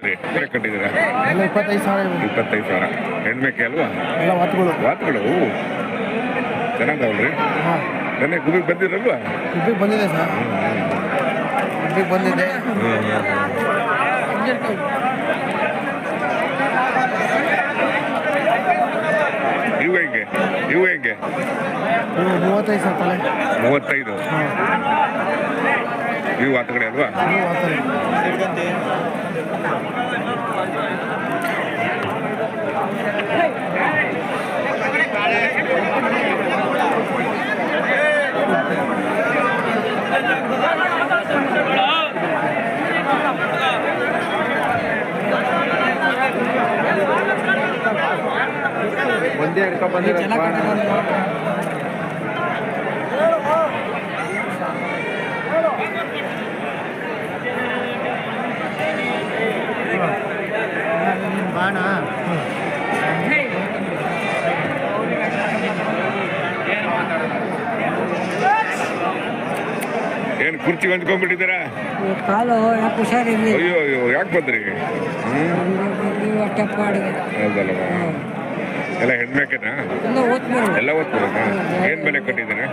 ಕಟ್ಟಿದ್ದೀರಾ? ಎಲ್ಲ ಇಪ್ಪತ್ತೈದು ಸಾವಿರ. ಇಪ್ಪತ್ತೈದು ಸಾವಿರ. ಹೆಣ್ಮೇಕೆ ಅಲ್ವಾ? ಎಲ್ಲ ಒತ್ತುಗಳು ವಾತ್ಗಳು? ಚೆನ್ನಾಗವಲ್ರಿ. ಹಾಂ. ನೆನ್ನೆ ಗುಬಿಗೆ ಗುಬ್ಬಿಗೆ ಬಂದಿದೆ ಸರ್. ಬಂದಿದೆ. ಇವು ಹೆಂಗೆ? ಇವು ಹೆಂಗೆ? ಮೂವತ್ತೈದು ಸಾವಿರ ತಲೆ. ಮೂವತ್ತೈದು? ಹಾಂ. ಇವು ವಾತಗಡೆ ಅಲ್ವಾ? ಒಂದೇ ಹಿಡ್ಕೊಂಡ್ ಬಾಣ ಏನು ಕುರ್ಚಿ ಹೊಂದ್ಕೊಂಡ್ಬಿಟ್ಟಿದ್ದೀರಾ? ಕಾಲು ಯಾಕೆ ಅಯ್ಯೋ ಅಯ್ಯೋ ಯಾಕೆ ಬಂದ್ರಿ? ಹೌದಲ್ವಾ? ಎಲ್ಲ ಹೆಣ್ಮೇಕೆನಾ ಎಲ್ಲ ಓದ್ಬೋದು. ಏನು ಬೆಲೆ ಕೊಟ್ಟಿದ್ದೀರಾ?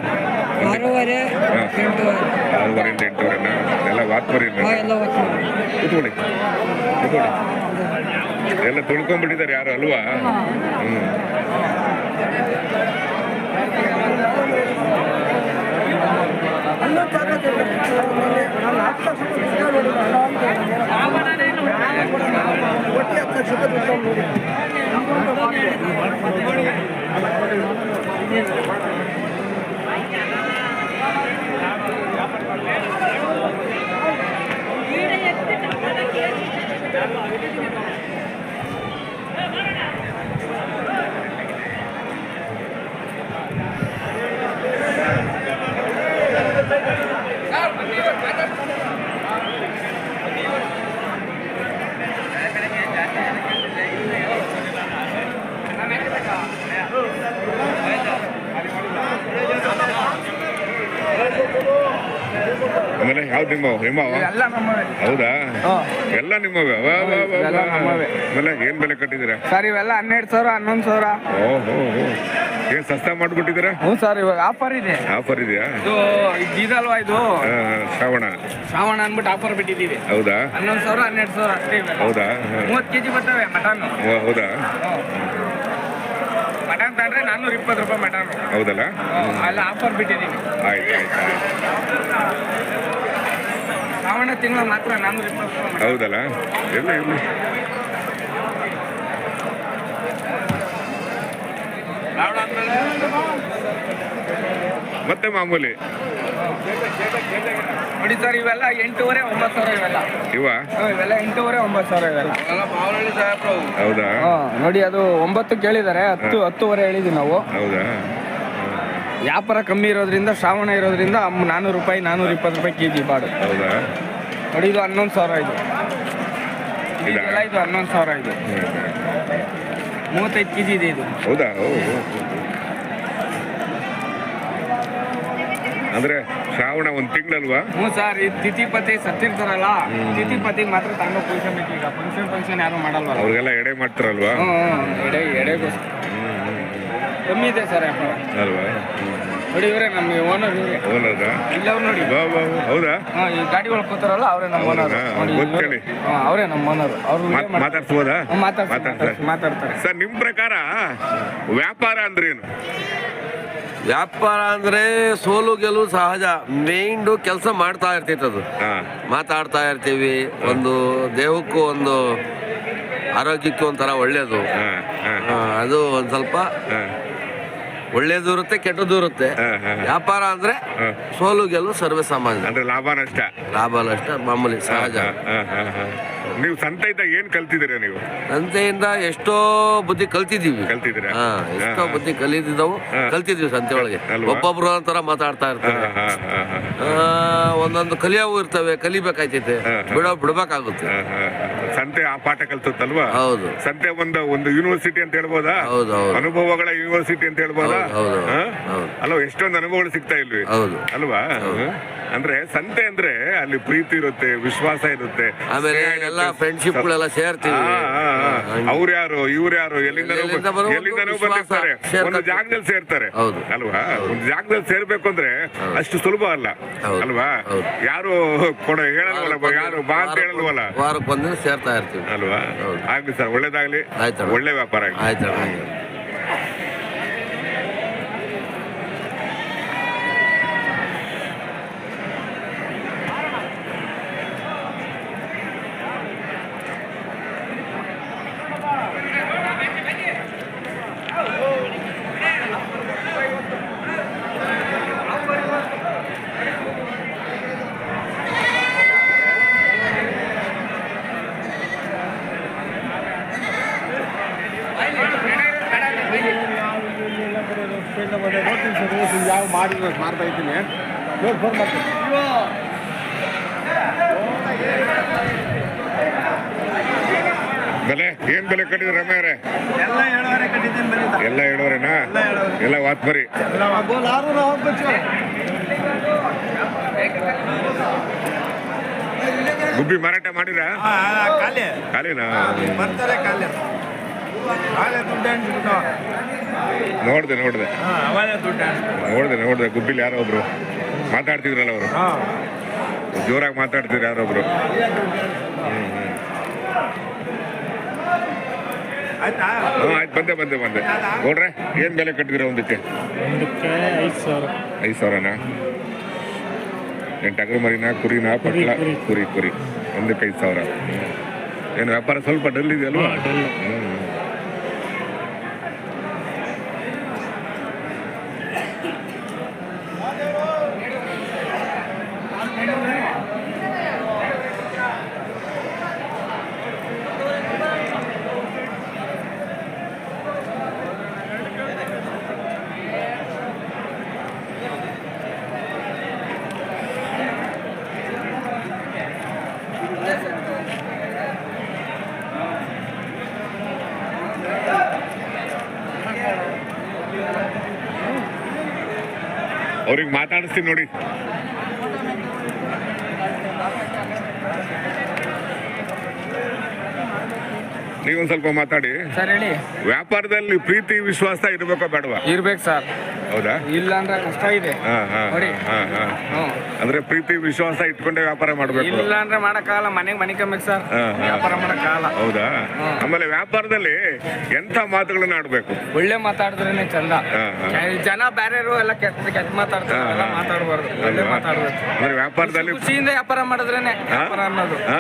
ಆರೂವರೆ ಆರೂವರೆಯಿಂದ ಎಂಟೂವರೆನಾ? ಎಲ್ಲ ಓದ್ಬೋದು ಕೂತ್ಕೊಳ್ಳಿ. ಕೂತ್ಕೊಳ್ಳಿ. ಎಲ್ಲ ತುಳ್ಕೊಂಡ್ಬಿಟ್ಟಿದ್ದಾರೆ ಯಾರು ಅಲ್ವಾ? ಹ್ಞೂ ಆಮೇಲೆ ಯಾವ್ದು ನಿಮ್ಮವು ನಿಮ್ಮವ ಎಲ್ಲ ನಮ್ಮವೇ. ಹೌದಾ? ಎಲ್ಲ ನಿಮ್ಮವೇ? ವಾ, ವಾ, ವಾ, ಎಲ್ಲ ವಾ. ನಮ್ಮವೇ. ಆಮೇಲೆ ಏನು ಬೆಲೆ ಕಟ್ಟಿದ್ದೀರಾ? ಸರ್ ಇವೆಲ್ಲ ಹನ್ನೆರಡು ಸಾವಿರ ಹನ್ನೊಂದು ಸಾವಿರ. ಓಹೋ ಏನು ಸಸ್ತಾ ಮಾಡ್ಬಿಟ್ಟಿದ್ದೀರಾ? ಹ್ಞೂ ಸರ್ ಇವಾಗ ಆಫರ್ ಇದೆ. ಆಫರ್ ಇದೆಯಾ? ಇದು ಇದಲ್ವಾ ಇದು? ಆ, ಶ್ರಾವಣ. ಶ್ರಾವಣ ಅಂದ್ಬಿಟ್ಟು ಆಫರ್ ಬಿಟ್ಟಿದ್ದೀವಿ. ಹೌದಾ? ಹನ್ನೊಂದು ಸಾವಿರ ಹನ್ನೆರಡು ಸಾವಿರ ಅಷ್ಟೇ ಹೌದಾ? ಹಾ. ಮೂವತ್ತು ಕೆಜಿ ಬರ್ತವೆ ಮಟನ್. ಓ, ಹೌದಾ? ಮಟನ್ ತಗೊಂಡ್ರೆ ನಾನ್ನೂರ ಇಪ್ಪತ್ತು ರೂಪಾಯಿ ಮಟನ್. ಹೌದಲ್ಲ? ಅಲ್ಲ ಆಫರ್ ಬಿಟ್ಟಿದ್ದೀವಿ. ಆಯ್ತು ಆಯ್ತು ಆಯ್ತು. ಶ್ರಾವಣ ತಿಂಗಳ ಮಾತ್ರ ನಾನ್ನೂರ ಇಪ್ಪತ್ತು. ಹೌದಲ್ಲ? ಇರಲಿ ಇರಲಿ. ಮತ್ತೆ ಮಾಮೂಲಿ? ನೋಡಿ ಸರ್ ಇವೆಲ್ಲ ಎಂಟೂವರೆ ಒಂಬತ್ತು ಸಾವಿರ ಇವೆಲ್ಲ. ಇವ? ಇವೆಲ್ಲ ಎಂಟೂವರೆ ಒಂಬತ್ತು ಸಾವಿರ ಇವೆಲ್ಲ. ಹೌದಾ? ಹಾಂ ನೋಡಿ ಅದು ಒಂಬತ್ತು ಕೇಳಿದ್ದಾರೆ ಹತ್ತು ಹತ್ತುವರೆ ಹೇಳಿದ್ವಿ ನಾವು. ಹೌದಾ? ವ್ಯಾಪಾರ ಕಮ್ಮಿ ಇರೋದ್ರಿಂದ ಶ್ರಾವಣ ಇರೋದ್ರಿಂದ ನಾನ್ನೂರು ರೂಪಾಯಿ ನಾನ್ನೂರ ಇಪ್ಪತ್ತು ರೂಪಾಯಿ ಕೆ ಜಿ ಬಾಡು. ಹೌದಾ? ನೋಡಿ ಇದು ಹನ್ನೊಂದು ಸಾವಿರ ಇದು. ಇದಾ? ಇದೆಲ್ಲ ಇದು ಹನ್ನೊಂದು ಸಾವಿರ ಇದು. ಮೂವತ್ತೈದು ಕೆ ಜಿ ಇದೆ ಇದು. ಹೌದಾ. ಅಂದ್ರೆ ಶ್ರಾವಣ ಒಂದು ತಿಂಗಳಲ್ವಾ? ಹ್ಞೂ ಸರ್ ಈ ತಿಥಿಪತಿ ಸತ್ತಿರ್ತಾರಲ್ಲ ತಿಥಿಪತಿ ಮಾತ್ರ ತಗೊಂಡು ಪೂಜೆ ಈಗ. ಫಂಕ್ಷನ್ ಫಂಕ್ಷನ್ ಯಾರು ಮಾಡಲ್ವಲ್ಲ. ಅವ್ರಿಗೆಲ್ಲ ಎಡೆ ಮಾಡ್ತಾರಲ್ವಾ? ಹ್ಞೂ. ಎಡೆ ಎಡೆಗೋಸ್ಕರ. ಕಮ್ಮಿ ಇದೆ ಸರ್ ವ್ಯಾಪಾರ ಅಲ್ವಾ? ನೋಡಿ ಇವರೇ ನಮ್ಮ ಓನರ್ ಇವರೇ. ಇಲ್ಲ ಇಲ್ಲವ್ರು ನೋಡಿ. ಬಾ ಬಾ ಬಾ. ಹೌದಾ ಹಾಂ ಈ ಗಾಡಿಗಳು ಕೂತಾರಲ್ಲ ಅವರೇ ನಮ್ಮ ಓನರ್ ಹೌದಾ? ಗೊತ್ತೇಳಿ. ಅವರೇ ನಮ್ಮ ಓನರ್ ಅವರು ಮಾತ್- ಮಾತಾಡ್ಸ್ಬೋದಾ ಮಾತಾಡ್ತಾರೆ ಮಾತಾಡ್ತಾರೆ. ಮಾತಾಡ್ತಾರೆ ಸರ್ ನಿಮ್ಮ ಪ್ರಕಾರ ವ್ಯಾಪಾರ ಅಂದ್ರೇನು ವ್ಯಾಪಾರ ಅಂದ್ರೆ ಸೋಲು ಗೆಲುವು ಸಹಜ. ಮೇಯ್ನ್ಡು ಕೆಲಸ ಮಾಡ್ತಾ ಇರ್ತೈತೆ ಅದು. ಹಾ. ಮಾತಾಡ್ತಾ ಇರ್ತೀವಿ. ಒಂದು ದೇಹಕ್ಕೂ ಒಂದು ಆರೋಗ್ಯಕ್ಕೂ ಒಂಥರ ಒಳ್ಳೇದು. ಹಾ ಹಾ. ಆ, ಅದು ಒಂದು ಸ್ವಲ್ಪ ಹಾ. ಒಳ್ಳೇದು ಇರುತ್ತೆ ಕೆಟ್ಟದ್ದು ಇರುತ್ತೆ. ವ್ಯಾಪಾರ ಅಂದ್ರೆ. ಸೋಲು ಗೆಲುವು ಸರ್ವೇ ಸಾಮಾನ್ಯ. ಅಂದ್ರೆ ಲಾಭ ನಷ್ಟ ಲಾಭ ನಷ್ಟ ಮಾಮೂಲಿ ಸಹಜ. ನೀವು ಸಂತೆಯಿಂದ ಏನ್ ಕಲ್ತಿದ್ದೀರಾ ನೀವು? ಸಂತೆಯಿಂದ ಎಷ್ಟೋ ಬುದ್ಧಿ ಕಲ್ತಿದ್ದೀವಿ. ಕಲ್ತಿದ್ದೀರಾ? ಹಾ ಎಷ್ಟೋ ಬುದ್ಧಿ ಕಲಿತಿದ್ದವು. ಕಲ್ತಿದೀವಿ ಕಲ್ತಿದ್ವಿ ಸಂತೆ ಒಳಗೆ. ಒಬ್ಬೊಬ್ರು ಒಂಥರ ಮಾತಾಡ್ತಾ ಇರ್ತಾರೆ. ಒಂದೊಂದು ಕಲಿಯವು ಇರ್ತವೆ ಕಲಿಬೇಕಾಯ್ತೈತೆ. ಬಿಡೋ ಬಿಡ್ಬೇಕಾಗುತ್ತೆ. ಸಂತೆ ಆ ಪಾಠ ಕಲ್ತದಲ್ವಾ ಹೌದು. ಸಂತೆ ಒಂದು ಒಂದು ಯೂನಿವರ್ಸಿಟಿ ಅಂತ ಹೇಳ್ಬೋದಾ. ಅನುಭವಗಳ ಯೂನಿವರ್ಸಿಟಿ ಅಂತ ಹೇಳ್ಬೋದಾ. ಅಲ್ವಾ ಎಷ್ಟೊಂದು ಅನುಭವಗಳು ಸಿಗ್ತಾ ಇಲ್ವಿ? ಹೌದು. ಅಲ್ವಾ? ಅಂದ್ರೆ ಸಂತೆ ಅಂದ್ರೆ ಅಲ್ಲಿ ಪ್ರೀತಿ ಇರುತ್ತೆ ವಿಶ್ವಾಸ ಇರುತ್ತೆ. ಫ್ರೆಂಡ್ಶಿಪ್ ಗಳೆಲ್ಲ ಸೇರ್ತೀವಿ. ಅವ್ರು ಯಾರು ಇವ್ರು ಯಾರು? ಎಲ್ಲಿಂದ ಒಂದು ಬಂದಿರ್ತಾರೆ. ಒಂದು ಜಾಗದಲ್ಲಿ ಸೇರ್ತಾರೆ. ಹೌದು. ಅಲ್ವಾ? ಒಂದು ಜಾಗದಲ್ಲಿ ಸೇರ್ಬೇಕು ಅಂದ್ರೆ ಅಷ್ಟು ಸುಲಭ ಅಲ್ಲ. ಅಲ್ವಾ? ಯಾರು ಕೊಡ ಹೇಳಲ್ವಲ್ಲ ಯಾರು ಬಾ ಅಂತ ಹೇಳಲ್ವಲ್ಲ? ಸೇರ್ತ ಒಂದಿನ ಸೇರ್ತಾ ಇರ್ತೀವಿ. ಅಲ್ವಾ? ಹೌದು. ಆಗ್ಲಿ ಸರ್ ಒಳ್ಳೇದಾಗ್ಲಿ. ಆಯ್ತು ಒಳ್ಳೆ ವ್ಯಾಪಾರ ಆಗ್ಲಿ. ಆಯ್ತು ಯಾವ ಮಾಡಿ ಮಾಡ್ತಾ ಇದ್ದೀನಿ. ನೋಡಿ ಫೋನ್ ಮಾಡ್ತೀನಿ. ಬೆಲೆ ಏನ್ ಬೆಲೆ ಕಟ್ಟಿದ್ರಿ ರಮ್ಯಾರೆ ಎಲ್ಲ ಹೇಳೋರೆ ಕಟ್ಟಿದ್ದೀನಿ ಎಲ್ಲ ಹೇಳೋರೇನಾ ಎಲ್ಲ ವಾತ್ ಬರಿ. ಗುಬ್ಬಿ ಮಾರಾಟ ಮಾಡಿರ ಖಾಲಿ. ಖಾಲಿನಾ? ಬರ್ತಾರೆ ಖಾಲಿ. ಖಾಲಿ ದುಡ್ಡು? ನೋಡ್ದೆ ನೋಡ್ದೆ. ನೋಡಿದೆ ನೋಡಿದೆ ಗುಬ್ಬಿಲಿ ಯಾರೋ ಒಬ್ರು. ಮಾತಾಡ್ತಿದ್ರಲ್ಲ ಅವರು. ಜೋರಾಗಿ ಮಾತಾಡ್ತಿದ್ರು ಯಾರೊಬ್ರು ಒಬ್ಬರು ಹ್ಞೂ ಆಯ್ತು ಬಂದೆ ಬಂದೆ ಬಂದೆ. ನೋಡ್ರೆ ಏನ್ ಬೆಲೆ ಕಟ್ಟಿದಿರ ಒಂದಕ್ಕೆ? ಐದು ಸಾವಿರ. ಐದು ಸಾವಿರನಾ? ಏನು ಟಗರು ಮರಿನ ಕುರಿನಾ ಪಟ್ಲ? ಕುರಿ. ಕುರಿ ಒಂದಕ್ಕೆ ಐದು ಸಾವಿರ. ಏನು ವ್ಯಾಪಾರ ಸ್ವಲ್ಪ ಡಲ್ ಇದೆಯಲ್ವಾ? ಹಾ, ಅವ್ರಿಗೆ ಮಾತಾಡಿಸ್ತೀನಿ ನೋಡಿ. ನೀವೊಂದ್ ಸ್ವಲ್ಪ ಮಾತಾಡಿ. ಸರ್ ಹೇಳಿ. ವ್ಯಾಪಾರದಲ್ಲಿ ಪ್ರೀತಿ ವಿಶ್ವಾಸ ಇರ್ಬೇಕೋ ಬೇಡವಾ? ಇರ್ಬೇಕು ಸರ್. ಹೌದಾ? ಇಲ್ಲ ಅಂದ್ರೆ ಕಷ್ಟ ಇದೆ. ಹಾ ಹಾ ನೋಡಿ. ಹಾ ಹಾ ಹ್ಞೂ. ಅಂದ್ರೆ ಪ್ರೀತಿ ವಿಶ್ವಾಸ ಇಟ್ಕೊಂಡೆ ವ್ಯಾಪಾರ ಮಾಡಬೇಕು. ಇಲ್ಲ ಅಂದ್ರೆ ಮಾಡಕ್ಕಾಗಲ್ಲ. ಮನೆಗೆ ಮನೆ ಕಮ್ಮಿ ಸರ್. ವ್ಯಾಪಾರ ಮಾಡಕ್ಕಾಗಲ್ಲ. ಹೌದಾ. ಆಮೇಲೆ ವ್ಯಾಪಾರದಲ್ಲಿ ಎಂತ ಮಾತುಗಳನ್ನ ಆಡ್ಬೇಕು? ಒಳ್ಳೆ ಮಾತಾಡಿದ್ರೇನೆ ಚಂದ. ಜನ ಬೇರೆ ಎಲ್ಲ ಕೆಟ್ಟ ಕೆಟ್ಟ ಮಾತಾಡ್ತಾರೆ. ಮಾತಾಡಬಾರ್ದು. ಒಳ್ಳೆ? ಮಾತಾಡ್ಬೇಕು. ಅಂದ್ರೆ ವ್ಯಾಪಾರದಲ್ಲಿ ಖುಷಿಯಿಂದ ವ್ಯಾಪಾರ ಮಾಡಿದ್ರೇನೆ ವ್ಯಾಪಾರ ಅನ್ನೋದು. ಹಾ?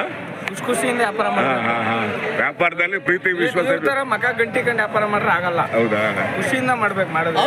ಖುಷಿ ಖುಷಿಯಿಂದ ವ್ಯಾಪಾರ ಮಾಡ್ತಾರೆ ಮಾಡೋದು ಹಾ, ಹಾ. ವ್ಯಾಪಾರದಲ್ಲಿ ಪ್ರೀತಿ ವಿಶ್ವಾಸ ಮಗ ಗಂಟಿ ಕಂಡು ವ್ಯಾಪಾರ ಮಾಡ್ರೆ ಆಗಲ್ಲ. ಹೌದಾ? ಖುಷಿಯಿಂದ ಮಾಡ್ಬೇಕು ಮಾಡೋದು